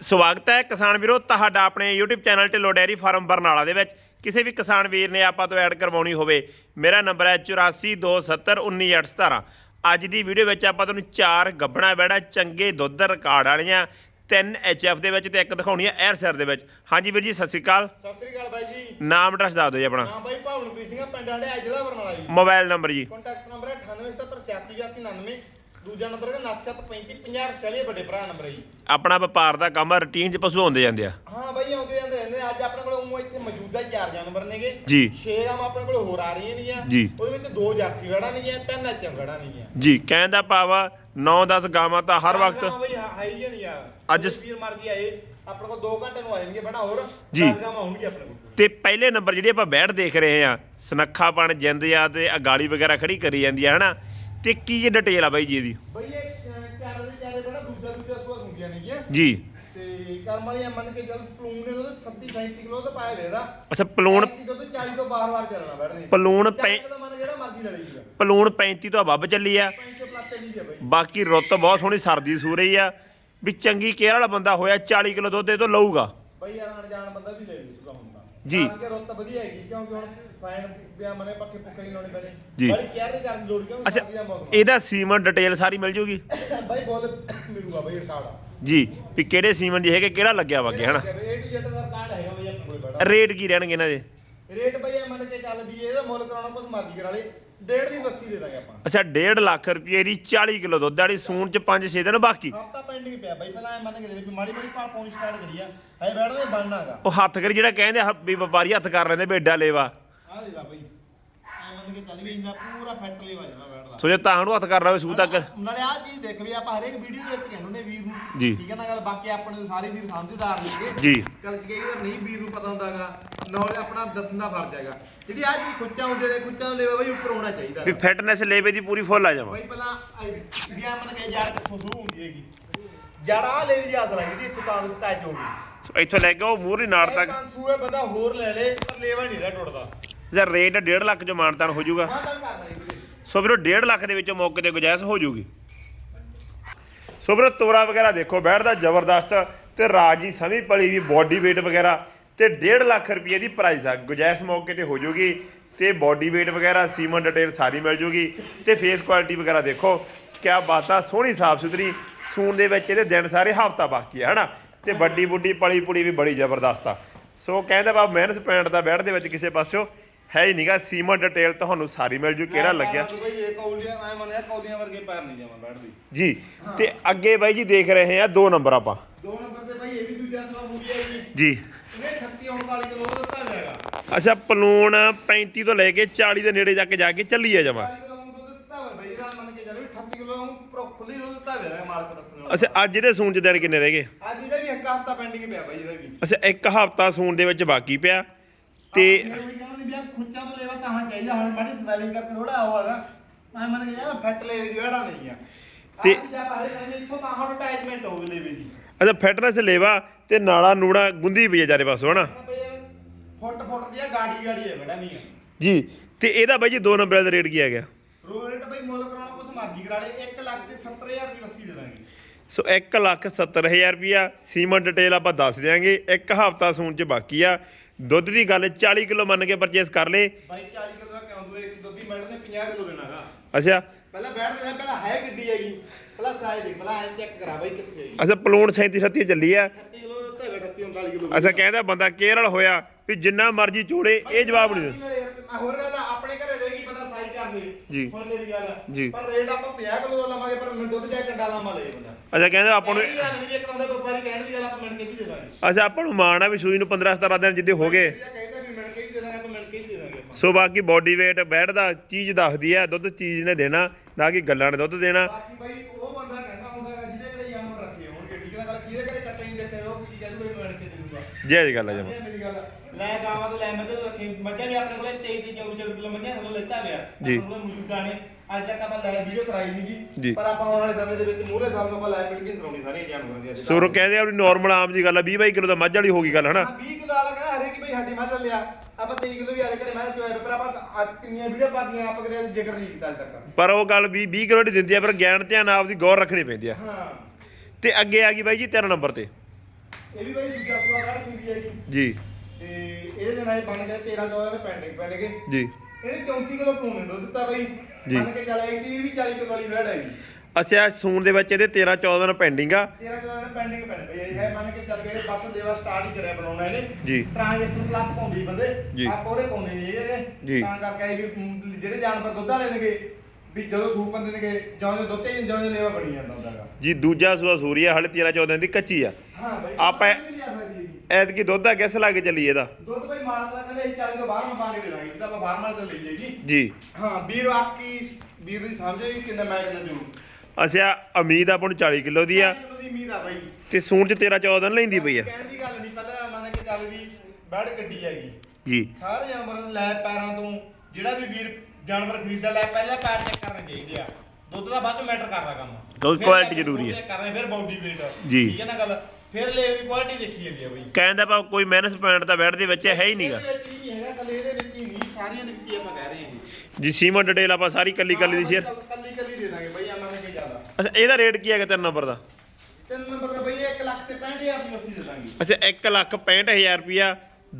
ਸਵਾਗਤ ਹੈ ਕਿਸਾਨ ਵੀਰੋ ਤੁਹਾਡਾ ਆਪਣੇ YouTube channel Dhillon dairy farm Barnala ਦੇ ਵਿੱਚ। ਕਿਸੇ ਵੀ ਕਿਸਾਨ ਵੀਰ ਨੇ ਆਪਾਂ ਤੋਂ ਐਡ ਕਰਵਾਉਣੀ ਹੋਵੇ ਮੇਰਾ ਨੰਬਰ ਹੈ 8427191817 ਅੱਜ ਦੀ ਵੀਡੀਓ ਵਿੱਚ ਆਪਾਂ ਤੁਹਾਨੂੰ ਚਾਰ ਗੱਬਣਾ ਬੈੜਾ ਚੰਗੇ ਦੁੱਧ ਰਿਕਾਰਡ ਵਾਲੀਆਂ ਤਿੰਨ ਐਚਐਫ ਦੇ ਵਿੱਚ ਤੇ ਇੱਕ ਦਿਖਾਉਣੀ ਹੈ 에ਅਰ ਸਰ ਦੇ ਵਿੱਚ। ਹਾਂਜੀ ਵੀਰ ਜੀ ਸਤਿ ਸ਼੍ਰੀ ਅਕਾਲ। ਸਤਿ ਸ੍ਰੀ ਅਕਾਲ ਬਾਈ ਜੀ। ਨਾਮ ਐਡਰੈਸ ਦੱਸ ਦਿਓ ਜੀ ਆਪਣਾ। ਨਾਮ ਬਾਈ ਭਾਵਨਪ੍ਰੀਤ ਸਿੰਘ ਪਿੰਡ ਹੰਡਿਆ ਜ਼ਿਲ੍ਹਾ ਬਰਨਾਲਾ ਜੀ। ਮੋਬਾਈਲ ਨੰਬਰ ਜੀ। ਕੰਟੈਕਟ ਨੰਬਰ ਹੈ 9877868899 ਦੂਜਾ ਨੰਬਰ ਹੈ 973550 ਵੱਡੇ ਭਰਾ ਨੰਬਰ ਹੈ ਜੀ ਆਪਣਾ ਵਪਾਰ ਦਾ ਕੰਮ ਰੂਟੀਨ 'ਚ ਪਸ਼ੂ ਆਉਂਦੇ ਜਾਂਦੇ ਆ ਹਾਂ ਬਾਈ ਆਉਂਦੇ ਜਾਂਦੇ ਰਹਿੰਦੇ ਨੇ। ਅੱਜ ਆਪਣੇ ਕੋਲ ਉਹ ਇੱਥੇ ਮੌਜੂਦਾ ਚਾਰ ਜਾਨਵਰ ਨੇਗੇ ਜੀ। ਛੇ ਗਾਵਾਂ ਆਪਣੇ ਕੋਲ ਹੋਰ ਆ ਰਹੀਆਂ ਨੇਗੀਆਂ ਜੀ। ਉਹਦੇ ਵਿੱਚ ਦੋ ਜਰਸੀ ਵੜਾ ਨੇਗੀਆਂ ਤਿੰਨ ਐਚਐਮ ਵੜਾ ਨੇਗੀਆਂ ਜੀ ਕਹਿਣ ਦਾ ਭਾਵ 9-10 ਗਾਵਾਂ ਤਾਂ ਹਰ ਵਕਤ ਹਾਂ ਬਾਈ ਹਾਂ ਹੀ ਨਹੀਂ ਆ ਅੱਜ- ਵੀਰ ਮਰਦੀ ਆਏ ਆਪਣੇ ਕੋਲ 2 ਘੰਟੇ ਨੂੰ ਆ ਜਾਣਗੇ ਬੜਾ ਹੋਰ ਜੀ। 10 ਗਾਵਾਂ ਹੋਣਗੀਆਂ ਆਪਣੇ ਕੋਲ ਤੇ ਪਹਿਲੇ ਨੰਬਰ ਜਿਹੜੀ ਆਪਾਂ ਬੈਠ ਦੇਖ ਰਹੇ ਆ ਸਨੱਖਾਪਣ ਜਿੰਦ ਆ ਤੇ ਆਹ ਗਾਲੀ ਵਗੈਰਾ ਖੜੀ ਕਰੀ ਜਾਂਦੀ ਆ ਹਨਾ ਤੇ ਕੀ ਇਹ ਡਿਟੇਲ ਆ ਬਾਈ ਜੀ ਇਹਦੀ? ਬਈ ਇਹ ਚਾਰ ਦੇ ਚਾਰੇ ਬੜਾ ਦੂਜਾ ਦੂਜਾ ਸੁਆ ਹੁੰਦੀਆਂ ਨੇਗੀਆਂ ਜੀ। ਤੇ ਕਰਮ ਮੰਨ ਕੇ ਚੱਲ ਪਲੂਨ ਨੇ ਉਹਦੇ 37 37 ਕਿਲੋ ਤਾਂ ਪਾਇਆ ਵੇਦਾ ਅੱਛਾ ਪਲੂਣ 35 ਤੋਂ ਤੇ 40 ਤੋਂ ਬਾਰ-ਬਾਰ ਚੱਲਣਾ ਬੈਠਦੇ। ਪਲੂਣ ਪੈ ਦਾ ਮਨ ਜਿਹੜਾ ਮਰਜ਼ੀ ਲੈ ਲਈ ਪਲੂਣ 35 ਤੋਂ ਵੱਬ ਚੱਲੀ ਆ। 35 ਤੋਂ ਪਲੱਸ ਚੱਲੀ ਆ ਬਈ। ਬਾਕੀ ਰੁੱਤ ਬਹੁਤ ਸੋਹਣੀ ਸਰਦੀ ਸੂ ਰਹੀ ਆ। ਵੀ ਚੰਗੀ ਕੇਅਰ ਵਾਲਾ ਬੰਦਾ ਹੋਇਆ 40 ਕਿਲੋ ਦੁੱਧ ਇਹ ਤੋਂ ਲਊਗਾ। ਬਈ ਯਾਰ ਅਣਜਾਣ ਬੰਦਾ ਵੀ ਲੈ ਤੂੰ ਜੀ। ਕਿ ਰੁੱਤ ਵਧੀਆ ਹੈਗੀ ਕਿਉਂਕਿ ਹੁਣ ਫਾਈਨ ਪਿਆ ਮਨੇ ਪੱਕੇ ਪੁੱਕੇ ਨਹੀਂ ਲਾਉਣੇ ਜੀ। ਪੈਣੇ ਬੜੀ ਕੇਅਰ ਨਹੀਂ ਕਰਨ ਦੀ ਲੋੜ ਕਿਉਂ ਅੱਛਾ ਸਰਦੀ ਦਾ ਮੌਸਮ ਇਹਦਾ ਸੀਮਨ ਡਿਟੇਲ ਸਾਰੀ ਮਿਲ ਜੂਗੀ? ਆ। ਬਈ ਬੋਲ ਮਿਲੂਗਾ ਬਈ ਰਿਕਾਰਡ ਜੀ ਵੀ ਕਿਹੜੇ ਸੀਮਨ ਦੀ ਹੈਗੇ ਕਿਹੜਾ ਲੱਗਿਆ ਵਾਗੇ ਹਨਾ? ਏ ਟੂ ਜ਼ੈਡ ਦਾ ਰਿਕਾਰਡ ਹੈਗਾ ਬਈ ਆਪਣੇ ਕੋਲ ਬੜਾ। ਰੇਟ ਕੀ ਰਹਿਣਗੇ ਇਹਨਾਂ ਦੇ? ਰੇਟ ਬਈ ਇਹ ਮੰਨ ਕੇ ਚੱਲ ਵੀ ਇਹਦਾ ਮੁੱਲ ਕਰਾਉਣਾ ਕੁਝ ਮਰਜ਼ੀ ਕਰਾ ਲੇ ਡੇਢ ਦੀ ਵੱਸੀ ਦੇ ਦਾਂਗੇ ਆਪਾਂ। ਅੱਛਾ 1.5 ਲੱਖ ਰੁਪਏ ਦੀ 40 ਕਿਲੋ ਦੁੱਧ ਵਾਲੀ ਸੂਣ ਚ 5-6 ਦਿਨ ਬਾਕੀ। ਹਫਤਾ ਪੈਂਡਿੰਗ ਪਿਆ ਬਾਈ ਪਹਿਲਾਂ ਐ ਮੰਨ ਕੇ ਦੇ ਵੀ ਮਾੜੀ ਮਾੜੀ ਪਾ ਪਾਉਣੀ ਸਟਾਰਟ ਕਰੀ ਆ ਹਜੇ ਬੈਠਦੇ ਬਣਨਾਗਾ ਉਹ ਹੱਥ ਕਰੀ ਜਿਹੜਾ ਕਹਿੰਦੇ ਆ ਵੀ ਵਪਾਰੀ ਹੱਥ ਕਰ ਲੈਂਦੇ ਬੇਡਾ ਲੇਵਾ। ਆ ਦੇ ਲਾ ਬਾਈ ਐ ਮੰਨ ਕੇ ਚੱਲ ਵੀ ਇੰਦਾ ਪੂਰਾ ਫੈਟ ਲਈ ਵਜਣਾ ਬੈਠਦਾ ਸੋ ਜੇ ਤਾਂ ਨੂੰ ਹੱਥ ਕਰਨਾ ਹੋਵੇ ਸੂ ਤੱਕ। ਨਾਲੇ ਆ ਚੀਜ਼ ਦੇਖ ਵੀ ਆਪਾਂ ਹਰੇਕ ਵੀਡੀਓ ਦੇ ਵਿੱਚ ਕਹਿੰਦੇ ਨੇ ਵੀਰ ਨੂੰ। ਜੀ। ਠੀਕ ਹੈ ਨਾ ਗੱਲ ਬਾਕੀ ਆਪਣੇ ਸਾਰੇ ਵੀਰ ਸਮਝਦਾਰ ਨੇਗੇ। ਜੀ। ਕੱਲ ਕਈ ਵਾਰ ਨਹੀਂ ਵੀਰ ਨੂੰ ਪਤਾ ਹੁੰਦਾਗਾ ਨਾਲ ਆਪਣਾ ਦੱਸਣ ਦਾ ਫਰਜ਼ ਹੈਗਾ। ਜਿਹੜੀ ਆ ਚੀਜ਼ ਖੁੱਚਾਂ ਹੁੰਦੇ ਨੇ ਖੁੱਚਾਂ ਨੂੰ ਲੈਵਾ ਬਈ ਉੱਪਰ ਹੋਣਾ ਚਾਹੀਦਾ। ਵੀ ਫਿਟਨੈਸ ਲੇਵੇ ਦੀ ਪੂਰੀ ਫੁੱਲ ਆ ਜਾਵਾਂ। ਬਈ ਪਹਿਲਾਂ ਵੀ ਆ ਮੰਨ ਕੇ ਜੜ ਕਿੱਥੋਂ ਸ਼ੁਰੂ ਹੁੰਦੀ ਹੈਗੀ। ਜੜ ਆ ਲੈ ਵੀ ਯਾਦ ਲੱਗੀ ਇੱਥੋਂ ਤਾਂ ਟੱਚ ਹੋ ਗਈ। ਸੋ ਇੱਥੋਂ ਲੈ ਕੇ ਉਹ ਮੂਹਰੀ ਨਾੜ ਇਹ ਤੱਕ। ਕਾਂਸੂ ਹੈ ਬੰਦਾ ਹੋਰ ਲੈ ਲੇ ਪਰ ਲੇਵਾ ਨਹੀਂ ਰਿਹਾ ਟੁੱਟਦਾ। ਜਾਂ ਰੇਟ 1.5 ਲੱਖ ਚ ਮਾਨਤਾਨ ਹੋ ਜਾਊਗਾ। ਮਾਂ ਤਾਂ ਕਰਦਾ ਜੀ ਸੋ ਵੀਰੋ 1.5 ਲੱਖ ਦੇ ਵਿੱਚੋਂ ਮੌਕੇ ਤੇ ਗੁਜਾਇਸ਼ ਹੋ ਜਾਊਗੀ। ਸੋ ਵੀਰੋ ਤੋਰਾ ਵਗੈਰਾ ਦੇਖੋ ਬੈਠਦਾ ਜ਼ਬਰਦਸਤ ਤੇ ਰਾਜੀ ਸਮੀ ਪਲੀ ਵੀ ਬਾਡੀ weight ਵਗੈਰਾ। ਤੇ 1.5 ਲੱਖ ਰੁਪਏ ਦੀ ਪ੍ਰਾਈਸ ਆ। ਗੁਜਾਇਸ਼ ਮੌਕੇ ਤੇ ਹੋ ਜਾਊਗੀ ਤੇ ਬਾਡੀ weight ਵਗੈਰਾ ਸੀਮਨ ਡਿਟੇਲ ਸਾਰੀ ਮਿਲ ਜੂਗੀ ਤੇ ਫੇਸ ਕੁਆਲਿਟੀ ਵਗੈਰਾ ਦੇਖੋ ਕਿਆ ਬਾਤਾਂ ਸੋਹਣੀ ਸਾਫ਼ ਸੁਥਰੀ ਸੂਣ ਦੇ ਵਿੱਚ ਇਹਦੇ ਦਿਨ ਸਾਰੇ ਹਫਤਾ ਬਾਕੀ ਆ ਹਨਾ? ਤੇ ਵੱਡੀ ਬੁੱਢੀ ਪਲੀ ਪੁਲੀ ਵੀ ਬੜੀ ਜ਼ਬਰਦਸਤ ਆ। ਸੋ ਕਹਿੰਦਾ ਬਾ ਮੈਨਸ ਪੈਂਟ ਦਾ ਬੈਠ ਦੇ ਵਿੱਚ ਕਿਸੇ ਪਾਸਿਓ ਹੈ ਹੀ ਨਹੀਂਗਾ ਸੀਮਨ ਡਿਟੇਲ ਤੁਹਾਨੂੰ ਸਾਰੀ ਮਿਲ ਜੂ ਕਿਹੜਾ ਲੱਗਿਆ? ਬਈ ਜੀ ਤੇ ਅੱਗੇ ਬਾਈ ਜੀ ਦੇਖ ਰਹੇ ਆ ਦੋ ਨੰਬਰ ਆਪਾਂ। ਦੋ ਨੰਬਰ ਤੇ ਭਾਈ ਇਹ ਵੀ ਦੂਜਾ ਸਵਾ ਮੂਲੀ ਹੈ ਜੀ। ਜੀ। ਇਹਨੇ 38 39 ਕਿਲੋ ਦਾ ਦਿੱਤਾ ਹੋਇਆਗਾ ਅੱਛਾ ਪਲੂਣ 35 ਤੋਂ ਲੈ ਕੇ 40 ਦੇ ਨੇੜੇ ਜਾ ਕੇ ਜਾ ਕੇ ਚੱਲੀ ਆ ਜਮਾ। 40 ਕਿਲੋ ਨੂੰ ਦੁੱਧ ਦਿੱਤਾ ਹੋਇਆ ਬਈ ਇਹਦਾ ਮੰਨ ਕੇ ਚੱਲ ਵੀ 38 ਕਿਲੋ ਨੂੰ ਪ੍ਰੋ ਖੁੱਲੀ ਦੁੱਧ ਦਿੱਤਾ ਹੋਇਆ ਮਾਲਕ ਦੱਸਣ ਵਾਲਾ। ਅੱਛਾ ਅੱਜ ਇਹਦੇ ਸੂਣ ਚ ਦਿਨ ਕਿੰਨੇ ਰਹਿ ਗਏ? ਅੱਜ ਇਹਦਾ ਵੀ ਇੱਕ ਹਫਤਾ ਪੈਂਡਿੰਗ ਪਿਆ ਬਾਈ ਇਹਦਾ ਵੀ। ਅੱਛਾ ਇੱਕ ਹਫਤਾ ਸੂਣ ਦੇ ਵਿੱਚ ਬਾਕੀ ਪਿਆ। ਤੇ ਮੈਂ ਵੀ ਕਹਿੰਦਾ ਵੀ ਆ ਖੁੱਚਾਂ ਤੋਂ ਲੈਵਾ ਤਾਂ ਚਾਹੀਦਾ ਹੁਣ ਮਾੜੀ ਸਵੈਲਿੰਗ ਕਰਕੇ ਥੋੜਾ ਹੋਊਗਾ ਮੈਂ ਮੰਨ ਕੇ ਜਾ ਫੱਟ ਲੈ ਦੀ ਵੜਾ ਨਹੀਂ ਆ। ਤੇ- ਅਟੈਚਮੈਂਟ ਲੈਵੇ ਦੀ ਅੱਛਾ ਫਿਟਨੈਸ ਲੇਵਾ ਤੇ ਨਾੜਾ ਨੂੜਾ ਗੁੰਦੀ ਪਈ ਆ ਚਾਰੇ ਪਾਸੋਂ ਹਨਾ? ਫੁੱਟ ਫੁੱਟ ਦੀ ਆ ਗਾੜੀ ਗਾੜੀ ਹੈ ਬੜਾ ਨਹੀਂ ਜੀ ਤੇ ਇਹਦਾ ਬਾਈ ਜੀ ਦੋ ਨੰਬਰ ਦਾ ਰੇਟ ਕੀ ਆ ਗਿਆ ਰੋਲਟ ਬਈ ਮੁੱਲ ਕਰਾਉਣਾ ਕੁਛ ਮਰਜ਼ੀ ਕਰਾ ਲੇ 1 ਲੱਖ ਤੇ 70000 ਦੀ ਵਸੀ ਦੇ ਦਾਂਗੇ। ਸੋ 1 ਲੱਖ 70000 ਰੁਪਿਆ ਸੀਮਨ ਡਿਟੇਲ ਆਪਾਂ ਦੱਸ ਦਿਆਂਗੇ ਇੱਕ ਹਫਤਾ ਸੂਣ ਚ ਬਾਕੀ ਆ। ਦੁੱਧ ਦੀ ਗੱਲ 40 ਕਿਲੋ ਮੰਨ ਕੇ ਪਰਚੇਸ ਕਰ ਲੇ ਬਾਈ 40 ਕਿਲੋ ਦਾ ਕਿਉਂ ਦੂਏ? ਇੱਕ ਦੁੱਧੀ ਮਿੰਟ ਨੇ 50 ਕਿਲੋ ਦੇਣਾਗਾ। ਅੱਛਾ ਪਹਿਲਾਂ ਬੈਠਦੇ ਨੇ ਪਹਿਲਾਂ ਹੈ ਕਿੱਡੀ ਹੈਗੀ? ਪਹਿਲਾਂ ਸਾਈਜ਼ ਦੇਖ ਪਹਿਲਾਂ ਐ ਚੈੱਕ ਕਰਾ ਬਾਈ ਕਿੱਥੇ ਹੈਗੀ। ਅੱਛਾ ਪਲੂਣ 37 37 ਚੱਲੀ ਆ। 38 ਕਿਲੋ ਦਾ ਉੱਤੇ 38 39 ਕਿਲੋ ਅੱਛਾ ਕਹਿੰਦਾ ਬੰਦਾ ਕੇਰਲ ਹੋਇਆ ਵੀ ਜਿੰਨਾ ਮਰਜ਼ੀ ਚੋੜੇ ਇਹ ਜਵਾਬ ਨਹੀਂ ਦਿੰਦਾ ਮੈਂ ਹੋਰ ਗੱਲ ਆ, ਆਪਣੇ ਘਰੇ ਰਹੇਗੀ ਬੰਦਾ ਸਾਈਜ਼ ਕਰ ਦੇ ਜੀ। ਹੁਣ ਮੇਰੀ ਗੱਲ ਆ। ਜੀ। ਪਰ ਰੇਟ ਆਪਾਂ 50 ਕਿਲੋ ਦਾ ਲਵਾਂਗੇ ਪਰ ਮੈਨੂੰ ਦੁੱਧ ਜਾ ਕੰਡਾ ਲਾਮਾ ਲਏ ਬੰਦਾ। ਅੱਛਾ ਕਹਿੰਦਾ ਆਪਾਂ ਨੂੰ ਇਹ ਨਹੀਂ ਇੱਕ ਬੰਦਾ ਵਪਾਰੀ ਕਹਿਣ ਦੀ ਗੱਲ ਆਪਾਂ ਮਿਣ ਕੇ ਵੀ ਦੇ ਦਾਂਗੇ। ਅੱਛਾ ਆਪਾਂ ਨੂੰ ਮਾਣ ਆ ਵੀ ਸੂਈ ਨੂੰ 15 17 ਦਿਨ ਜਿੱਦੇ ਹੋ ਗਏ। ਇਹ ਵੀ ਮਿਣ ਕੇ ਵੀ ਦੇ ਦਾਂਗੇ ਆਪਾਂ ਮਿਣ ਕੇ ਵੀ ਦੇ ਦਾਂਗੇ ਆਪਾਂ ਸੋ ਬਾਕੀ ਬਾਡੀ weight ਬੈਠ ਦਾ ਚੀਜ਼ ਦੱਸਦੀ ਆ ਦੁੱਧ ਚੀਜ਼ ਨੇ ਦੇਣਾ ਨਾ ਕਿ ਗੱਲਾਂ ਨੇ ਦੁੱਧ ਦੇਣਾ। ਬਾਕੀ ਬਾਈ ਉਹ ਬੰਦਾ ਕਹਿੰਦਾ ਹੁੰਦਾ ਹੈਗਾ ਜਿਹਦੇ ਘਰੇ ਜਾਨਵਰ ਰੱਖੇ ਹੋਣਗੇ ਠੀਕ ਹੈ ਨਾ? ਗੱਲ ਕਿਹਦੇ ਘਰੇ ਕੱਟੇ ਨਹੀਂ ਰੱਖੇ ਉਹ ਕੀ ਕਹਿੰਦਾ ਵੀ ਮਿਣ ਕੇ ਦੇ ਦੂੰਗਾ। ਜੈ ਜੀ ਗੱਲ ਆ ਜਮਾ। ਮੇਰੀ ਗੱਲ। ਲੈ ਗਾਵਾਂ ਤੋਂ ਲੈ ਮੱਝਾਂ ਤੋਂ ਰੱਖੀ ਮੱਝਾਂ ਵੀ ਆਪਣੇ ਕੋਲੇ 23 ਦੀ 24 24 ਕਿਲੋ ਮੱਝਾਂ ਸਾਨੂੰ ਲੈਤਾ ਹੋਇਆ ਜੀ। ਆਪਣੇ ਮੌਜੂਦਾ ਨੇ। ਅੱਜ ਤੱਕ ਆਪਾਂ ਲਾਈਵ ਵੀਡੀਓ ਕਰਾਈ ਨਹੀਂ ਜੀ। ਪਰ ਆਪਾਂ ਆਉਣ ਵਾਲੇ ਸਮੇਂ ਦੇ ਵਿੱਚ ਮੂਹਰੇ ਨੂੰ ਆਪਾਂ ਲਾਈਵ ਵੀਡੀਓ ਕਰਾਉਣੀ ਸਾਰੀਆਂ ਜਾਨਵਰਾਂ ਦੀਆਂ ਸੋ ਉਹ ਕਹਿੰਦੇ ਆ ਵੀ ਨਾਰਮਲ ਆਮ ਜੀ ਗੱਲ ਆ 20 22 ਕਿਲੋ ਦਾ ਮੱਝ ਵਾਲੀ ਹੋ ਗਈ ਗੱਲ ਹਨਾ? ਹਾਂ 20 ਕਿਲੋ ਵਾਲਾ ਭਾਈ ਸਾਡੀ ਮੱਝ ਲਿਆ। ਆਪਾਂ 23 ਕਿਲੋ ਵੀ ਆਲੇ ਘਰੇ ਮੈਂ ਚੋਇਆ ਪਰ ਆਪਾਂ ਅੱਜ ਕਿੰਨੀਆਂ ਵੀਡੀਓ ਪਾਤੀਆਂ ਆਪਾਂ ਕਦੇ ਜ਼ਿਕਰ ਨਹੀਂ ਕੀਤਾ ਅੱਜ ਤੱਕ। ਪਰ ਉਹ ਗੱਲ 20 20 ਕਿਲੋ ਦੀ ਦਿੰਦੀ ਆ ਪਰ ਗਿਆਨ ਧਿਆਨ ਆਪਦੀ ਗੌਰ ਰੱਖਣੀ ਪੈਂਦੀ ਆ। ਹਾਂ। ਤੇ ਅੱਗੇ ਆ ਗਈ ਬਾਈ ਜੀ 3 ਨੰਬਰ ਤੇ। ਇਹ ਵੀ ਬਾਈ ਦੂਜਾ ਸੂਆ ਕੱਢ ਹੁੰਦੀ ਹੈ ਜੀ ਜੀ। ਤੇ ਇਹਦੇ ਦੇ ਨਾਲ ਬਣ ਕੇ 13 14 ਦੇ ਪੈਂਡਿੰਗ ਪੈਣ ਗਏ ਜੀ। ਇਹਨੇ 34 ਕਿਲੋ ਪੂਨੇ ਦੁੱਧ ਦਿੱਤਾ ਬਾਈ। ਜੀ। ਮੰਨ ਕੇ ਚੱਲ ਇਹਦੀ ਵੀ 40 ਕਿਲੋ ਵਾਲੀ ਵੈੜ ਆਈ ਅੱਛਾ ਸੂਣ ਦੇ ਵਿੱਚ ਇਹਦੇ 13 14 ਦਿਨ ਪੈਂਡਿੰਗ ਆ। 13 14 ਦੇ ਪੈਂਡਿੰਗ ਪੈਣ ਪਈ ਇਹ ਹੈ ਮੰਨ ਕੇ ਚੱਲ ਗਏ ਬਸ ਦੇਵਾ ਸਟਾਰਟ ਹੀ ਕਰਿਆ ਬਣਾਉਣਾ ਇਹਨੇ। ਜੀ। ਟ੍ਰਾਂਜੈਕਸ਼ਨ ਪਲੱਸ ਪਾਉਂਦੀ ਬੰਦੇ। ਆ ਕੋਰੇ ਪਾਉਂਦੇ ਨਹੀਂ ਜੀ। ਇਹ ਤਾਂ ਕਰਕੇ ਵੀ ਜਿਹੜੇ ਜਾਨਵਰ ਦੁੱਧਾ ਲੈਣਗੇ ਵੀ ਜਦੋਂ ਸੂਪ ਬੰਦੇ ਨੇਗੇ ਜਿਉਂ ਜਿਉਂ ਦੁੱਧ ਜਿਉਂ ਜਿਉਂ ਲੇਵਾ ਬਣੀ ਜਾਂਦਾ ਹੁੰਦਾਗਾ ਜੀ ਦੂਜਾ ਸੂਆ ਸੂਰੀਆ ਹਲੇ 13 14 ਦਿਨ ਦੀ ਕੱਚੀ ਆ। ਹਾਂ ਬਾਈ ਆਪਾਂ- ਦੁੱਧ ਵੀ ਲਿਆ ਸਕਦੀ ਹੈਗੀ। ਐਤਕੀ ਦੁੱਧ ਦਾ ਕਿਸ ਲਾ ਕੇ ਚੱਲੀ ਇਹਦਾ? ਦੁੱਧ ਭਾਈ ਮਾਲਕ ਦਾ ਕਹਿੰਦੇ ਅਸੀਂ 40 ਤੋਂ ਬਾਹਰ ਮੰਗਾ ਕੇ ਦੇ ਦਾਂਗੇ ਜਿੱਦਾਂ ਆਪਾਂ ਬਾਹਰ ਮਾਲ ਤੋਂ ਲਈ ਜਾਏਗੀ ਜੀ। ਹਾਂ ਵੀਰ ਆਪਕੀ ਵੀਰ ਦੀ ਸਮਝੇ ਵੀ ਕਿੰਨਾ ਮੈਂ ਕਿੰਨਾ ਜੂ ਅੱਛਾ ਉਮੀਦ ਆਪਾਂ ਨੂੰ 40 ਕਿਲੋ ਦੀ ਆ। ਦੀ ਉਮੀਦ ਆ ਬਾਈ। ਤੇ ਸੂਣ ਚ 13 14 ਦਿਨ ਲੈਂਦੀ ਪਈ ਆ। ਕਹਿਣ ਦੀ ਗੱਲ ਨਹੀਂ ਪਤਾ ਮੰਨ ਕੇ ਚੱਲ ਵੀ ਬੈੜ ਗੱਡੀ ਹੈਗੀ। ਜੀ। ਸਾਰੇ ਜਾਨਵਰਾਂ ਲੈ ਪੈਰਾਂ ਤੋਂ ਜਿਹੜਾ ਵੀ ਵੀਰ ਜਾਨਵਰ ਖਰੀਦਦਾ ਲੈ ਪਹਿਲਾਂ ਪੈਰ ਚੈੱਕ ਕਰਨੇ ਚਾਹੀਦੇ ਆ। ਦੁੱਧ ਦਾ ਬਾਅਦ ਮੈਟਰ ਕਰਦਾ ਕੰਮ। ਦੁੱਧ ਫਿਰ quality ਜ਼ਰੂਰੀ ਹੈ। check ਕਰਨੇ ਫਿਰ ਬਾਡੀ weight ਜੀ। ਠੀਕ ਹੈ ਨਾ ਗੱਲ? ਫਿਰ ਲੈ ਦੀ ਕੁਆਲਿਟੀ ਦੇਖੀ ਜਾਂਦੀ ਆ ਬਈ। ਕਹਿੰਦਾ ਪਾ ਕੋਈ ਮਾਈਨਸ ਪੁਆਇੰਟ ਤਾਂ ਬੈਠ ਦੇ ਵਿੱਚ ਹੈ ਹੀ ਨਹੀਂਗਾ ਇਹਦੇ ਵਿੱਚ ਨਹੀਂ ਹੈਗਾ ਕੱਲੇ ਇਹਦੇ ਵਿੱਚ ਹੀ ਨਹੀਂ ਸਾਰੀਆਂ ਦੇ ਵਿੱਚ ਹੀ ਆਪਾਂ ਕਹਿ ਰਹੇ ਹਾਂ। ਜੀ ਜੀ ਸੀਮਾ ਡਿਟੇਲ ਆਪਾਂ ਸਾਰੀ ਕੱਲੀ ਕੱਲੀ ਦੀ ਸ਼ੇਅਰ ਕੱਲੀ ਕੱਲੀ ਦੇ ਦਾਂਗੇ ਬਈ ਆ ਮੰਨ ਕੇ ਜ਼ਿਆਦਾ ਅੱਛਾ ਇਹਦਾ ਰੇਟ ਕੀ ਹੈਗਾ ਤਿੰਨ ਨੰਬਰ ਦਾ? ਤਿੰਨ ਨੰਬਰ ਦਾ ਬਈ 1 ਲੱਖ ਤੇ 65000 ਦੀ ਮੱਸੀ ਦੇ ਦਾਂਗੇ ਅੱਛਾ 1 ਲੱਖ 65000 ਰੁਪਿਆ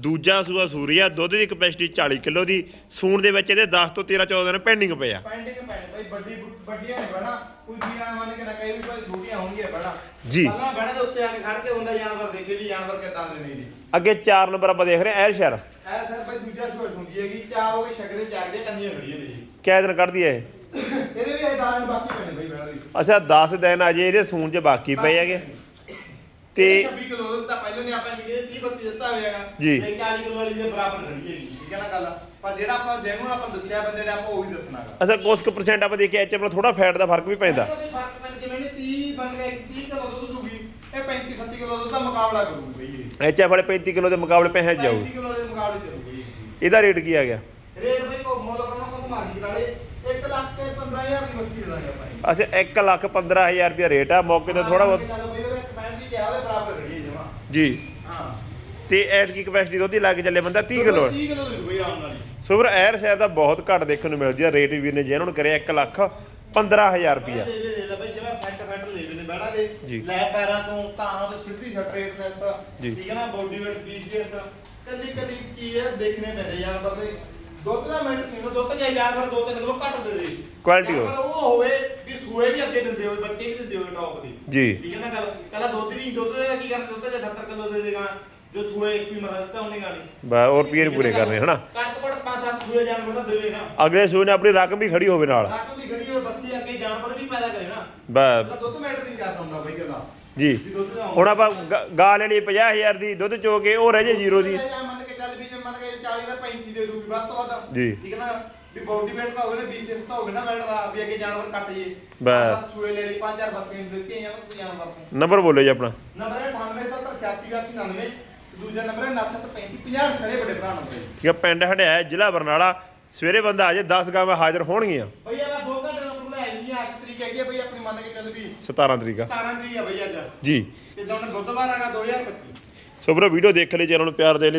ਦੂਜਾ ਸੂਆ ਸੂਰੀਆ ਦੁੱਧ ਦੀ ਕਪੈਸਿਟੀ 40 ਕਿਲੋ ਦੀ। ਸੂਣ ਦੇ ਵਿੱਚ ਇਹਦੇ 10 ਤੋਂ 13 14 ਦਿਨ ਪੈਂਡਿੰਗ ਪਏ ਆ। ਪੈਂਡਿੰਗ ਪੈਣ ਬਈ ਵੱਡੀ ਵੱਡੀਆਂ ਨੇ ਬੜਾ। ਕੋਈ ਜੀਣਾ ਮੰਨ ਕੇ ਨਾ ਕਈ ਵੀ ਭਾਈ ਛੋਟੀਆਂ ਹੋਣਗੀਆਂ ਬੜਾ। ਜੀ। ਪਹਿਲਾਂ ਬੜਾ ਦੇ ਉੱਤੇ ਆ ਕੇ ਖੜ ਕੇ ਹੁੰਦਾ ਜਾਨਵਰ ਦੇਖੇ ਜੀ ਜਾਨਵਰ ਕਿਦਾਂ ਦੇ ਨੇ ਜੀ। ਅੱਗੇ 4 ਨੰਬਰ ਆਪਾਂ ਦੇਖ ਰਹੇ ਐਰ ਸ਼ਹਿਰ। ਐ ਸਰ ਭਾਈ ਦੂਜਾ ਛੋਟ ਹੁੰਦੀ ਹੈਗੀ ਚਾਰ ਹੋ ਕੇ ਛਕਦੇ ਜਾਗਦੇ ਕੰਨੀਆਂ ਖੜੀਆਂ ਨੇ ਜੀ। ਕਿਆ ਦਿਨ ਕੱਢਦੀ ਹੈ ਇਹ। ਇਹਦੇ ਵੀ ਹਜ਼ਾਰ ਬਾਕੀ ਪੈਣੇ ਬਈ ਬੜਾ ਦੀ। ਅੱਛਾ 10 ਦਿਨ ਅਜੇ ਇਹਦੇ ਸੂਣ 'ਚ ਬਾਕੀ ਪਏ ਹੈਗੇ। ਤੇ 26 ਕਿਲੋ ਦਿੱਤਾ ਪਹਿਲਾਂ ਨੇ ਆਪਾਂ ਵੀ 30 32 ਦਿੱਤਾ ਹੋਇਆਗਾ ਜੀ। ਇਹ 40 ਕਿਲੋ ਵਾਲੀ ਦੇ ਬਰਾਬਰ ਖੜੀ ਹੈਗੀ ਠੀਕ ਹੈ ਨਾ ਗੱਲ? ਪਰ ਜਿਹੜਾ ਆਪਾਂ ਜੈਨੂਨ ਆਪਾਂ ਦੱਸਿਆ ਬੰਦੇ ਨੇ ਆਪਾਂ ਉਹੀ ਦੱਸਣਾਗਾ ਅੱਛਾ ਕੁਛ ਕੁ percent ਆਪਾਂ ਦੇਖਿਆ ਐਚ ਆਪਣਾ ਥੋੜਾ ਫੈਟ ਦਾ ਫ਼ਰਕ ਵੀ ਪੈਂਦਾ। ਫ਼ਰਕ ਪੈਂਦਾ ਜਿਵੇਂ ਨੇ 30 ਬਣ ਗਿਆ 30 ਕਿਲੋ ਦੁੱਧ ਦੂਗੀ ਇਹ 35 37 ਕਿਲੋ ਦੁੱਧ ਦਾ ਮੁਕਾਬਲਾ ਕਰੂਗੀ ਬਈ ਇਹ। ਐਚ ਐਫ ਵਾਲੇ 35 ਕਿਲੋ ਦੇ ਮੁਕਾਬਲੇ ਪੈਸੇ ਜਾਊ। 35 ਕਿਲੋ ਦੇ ਮੁਕਾਬਲੇ ਕਰੂਗੀ ਇਹ। ਇਹਦਾ ਰੇਟ ਕੀ ਆ ਗਿਆ? ਰੇਟ ਬਈ ਕੋ ਮੁੱਲ ਕਰਨਾ ਕੋ ਮਾਰੀ ਕਰਾਲੇ 1 ਲੱਖ ਤੇ 15000 ਦੀ ਮਸਤੀ ਦੇ ਦਾਂਗੇ ਆਪਾਂ ਇਹ। ਅੱਛਾ 1 ਲੱਖ 15000 ਰੁਪਿਆ ਰੇਟ ਆ ਮੌਕੇ ਤੇ ਥੋੜਾ ਬਹੁਤ ਹੈ ਜੀ। ਹਾਂ। ਤੇ ਐਤ ਕੀ ਕਪੈਸਿਟੀ ਦੁੱਧ ਦੀ ਲੱਗ ਚੱਲੇ ਬੰਦਾ 30 ਕਿਲੋ 30 ਕਿਲੋ ਦੇ ਬਈ ਆਉਣ ਵਾਲੀ। ਸੁਪਰ ਐਰ ਸ਼ਹਿਰ ਦਾ ਬਹੁਤ ਘੱਟ ਦੇਖਣ ਨੂੰ ਮਿਲਦੀ ਆ ਰੇਟ ਵੀ ਨੇ ਜਿਹਨਾਂ ਨੂੰ ਕਰਿਆ 1 ਲੱਖ 15000 ਰੁਪਿਆ ਲੈ ਲੈ ਲੈ ਲੈ ਜੀ। ਲੈ ਪੈਰਾਂ ਤੋਂ ਤਾਂ ਤੋਂ ਸਿੱਧੀ ਸਟ੍ਰੇਟਨੈਸ ਜੀ। ਠੀਕ ਹੈ ਨਾ ਬੋਡੀ ਵੇਟ ਬੀਸੀਐਸ ਕੱਲੀ ਕੱਲੀ ਚੀਜ਼ ਹੈ ਦੇਖਣੇ ਪੈਂਦੇ ਜਾਨਵਰ ਦੇ ਦੁੱਧ ਦਾ ਮਿੰਟ ਨਹੀਂ ਦੁੱਧ ਜਾਈ ਜਾਨਵਰ ਦੋ ਤਿੰਨ ਕਿਲੋ ਘੱਟ ਦੇ ਦੇ। ਹੋਵੇ। ਜਾਨਵਰ ਉਹ ਹੋਵੇ ਸੂਏ ਵੀ ਅੱਗੇ ਦਿੰਦੇ ਹੋਵੇ ਬੱਚੇ ਵੀ ਦਿੰਦੇ ਹੋਵੇ ਟੌਪ ਦੇ। ਜੀ। ਠੀਕ ਹੈ ਨਾ ਗੱਲ? ਕਹਿੰਦਾ ਦੁੱਧ ਨਹੀਂ ਦੁੱਧ ਦਾ ਕੀ ਕਰਦੇ ਦੁੱਧ ਦੇ 70 ਕਿਲੋ ਦੇ ਦੇਗਾ ਜੋ ਸੂਏ ਇੱਕ ਵੀ ਮਰਾ ਦਿੱਤਾ ਉਹਨੇ ਗਾਣੀ ਬਾ ਹੋਰ ਨੀ ਪੂਰੇ ਕਰਨੇ ਹਨਾ? ਘੱਟ ਤੋਂ ਘੱਟ ਪੰਜ ਸੱਤ ਸੂਏ ਜਾਨਵਰ ਦਾ ਦੇਵੇ ਨਾ। ਅਗਲੇ ਸੂਏ ਨੇ ਆਪਣੀ ਰਕਮ ਵੀ ਖੜੀ ਹੋਵੇ ਨਾਲ। ਰੱਖ ਵੀ ਖੜੀ ਹੋਵੇ ਬੱਸੀ ਅੱਗੇ ਜਾਨਵਰ ਵੀ ਪੈਦਾ ਕਰੇ ਨਾ। ਬਾ। ਉਹਦਾ ਦੁੱਧ ਮੈਟਰ ਨਹੀਂ ਕਰਦਾ ਹੁੰਦਾ ਬਈ ਗੱਲਾਂ। ਜੀ। ਵੀ ਦੁੱਧ ਦਾ ਹੁਣ ਆਪਾਂ ਗ- ਗਾ ਲੈਣੀ 50000 ਦੀ ਦੁੱਧ ਚੋ ਕੇ ਉਹ ਰਹਿ ਜੇ ਜ਼ੀਰੋ ਦੀ। ਜਾਂ ਮੰਨ ਕੇ ਚੱਲ ਵੀ ਜੇ ਮੰਨ ਕੇ 40 ਦਾ 35 ਦੇ ਦੂਗੀ ਵੱਧ ਤੋਂ ਵੱਧ। ਜੀ। ਠੀਕ ਹੈ ਨਾ ਵੀ ਬਾਡੀ weight ਤਾਂ ਹੋਵੇ ਨਾ BCS ਤਾਂ ਹੋਵੇ ਨਾ weight ਦਾ ਵੀ ਅੱਗੇ ਜਾਨਵਰ ਕੱਟ ਜੇ। ਬਸ। ਸੂਏ ਲੈ ਲਈ 5000 ਬੱਸੀਆਂ ਦਿੱਤੀਆਂ ਜਾਨ ਤੂੰ ਜਾਨਵਰ ਨੂੰ। ਨੰਬਰ ਬੋਲੋ ਜੀ ਆਪਣਾ। ਨੰਬਰ ਹੈ 98778699 ਦੂਜਾ ਨੰਬਰ ਹੈ 9735 ਛੜੇ ਵੱਡੇ ਭਰਾ ਨੰਬਰ ਹੈ। ਠੀਕ ਆ ਪਿੰਡ ਹੰਡਿਆ ਜ਼ਿਲ੍ਹਾ ਬਰਨਾਲਾ। ਸਵੇਰੇ ਬੰਦਾ ਆ ਜੇ 10 ਗਾਵਾਂ ਹਾਜ਼ਰ ਹੋਣਗੀਆਂ। ਭਈ ਆ ਦੋ ਘੰਟੇ ਨੂੰ ਲੈ ਆਈ ਅੱਜ ਤਰੀਕ ਹੈਗੀ ਆ ਬਈ ਆਪਣੀ ਮੰਨ ਕੇ ਚੱਲ ਵੀ। 17 ਤਰੀਕ ਆ। 17 ਤਰੀਕ ਆ ਬਈ ਅੱਜ। ਜੀ। ਤੇ ਹੁਣ ਬੁੱਧਵਾਰ ਆਗਾ 2025 ਸੋ ਵੀਰੋ ਵੀਡੀਓ ਦੇਖ ਲਈ ਚੈਨਲ ਨੂੰ ਪਿਆਰ ਦੇਣ ਲਈ